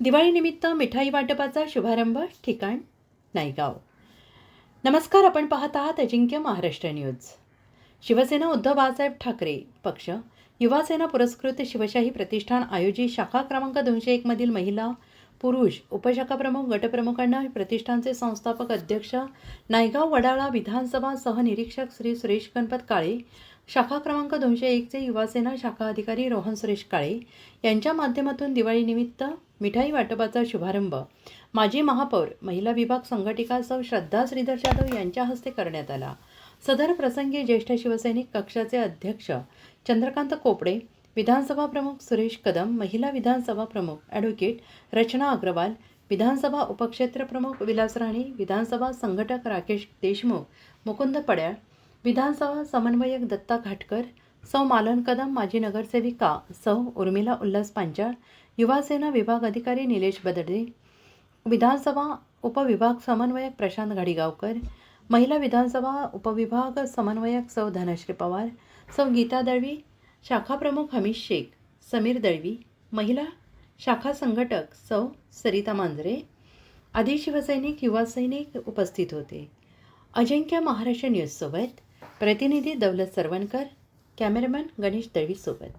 दिवाळीनिमित्त मिठाई वाटपाचा शुभारंभ ठिकाण नायगाव. नमस्कार आपण पाहत आहात अजिंक्य महाराष्ट्र न्यूज. शिवसेना उद्धव बाळासाहेब ठाकरे पक्ष युवासेना पुरस्कृत शिवशाही प्रतिष्ठान आयोजित शाखा क्रमांक दोनशे एकमधील महिला पुरुष उपशाखा प्रमुख गटप्रमुखांना प्रतिष्ठानचे संस्थापक अध्यक्ष नायगाव वडाळा विधानसभा सहनिरीक्षक श्री सुरेश गणपत काळे शाखा क्रमांक दोनशे एकचे युवासेना शाखा अधिकारी रोहन सुरेश काळे यांच्या माध्यमातून दिवाळीनिमित्त मिठाई वाटपाचा शुभारंभ माजी महापौर महिला विभाग संघटिका सौ श्रद्धा श्रीधर जाधव यांच्या हस्ते करण्यात आला. सदर प्रसंगी ज्येष्ठ शिवसैनिक कक्षाचे अध्यक्ष चंद्रकांत कोपडे विधानसभा प्रमुख सुरेश कदम महिला विधानसभा प्रमुख ॲडव्होकेट रचना अग्रवाल विधानसभा उपक्षेत्र प्रमुख विलास राणे विधानसभा संघटक राकेश देशमुख मुकुंद पड्याळ विधानसभा समन्वयक दत्ता घाटकर सौ मालन कदम माजी नगरसेविका सौ उर्मिला उल्हास पांचाळ युवासेना विभाग अधिकारी निलेश बदडे विधानसभा उपविभाग समन्वयक प्रशांत घाडीगावकर महिला विधानसभा उपविभाग समन्वयक सौ धनश्री पवार सौ गीता दळवी शाखा प्रमुख हमीश शेख समीर दळवी महिला शाखा संघटक सौ सरिता मांजरे आदी शिवसैनिक युवा सैनिक उपस्थित होते. अजिंक्य महाराष्ट्र न्यूजसोबत प्रतिनिधी दौलत सरवणकर कॅमेरामॅन गणेश दळवीसोबत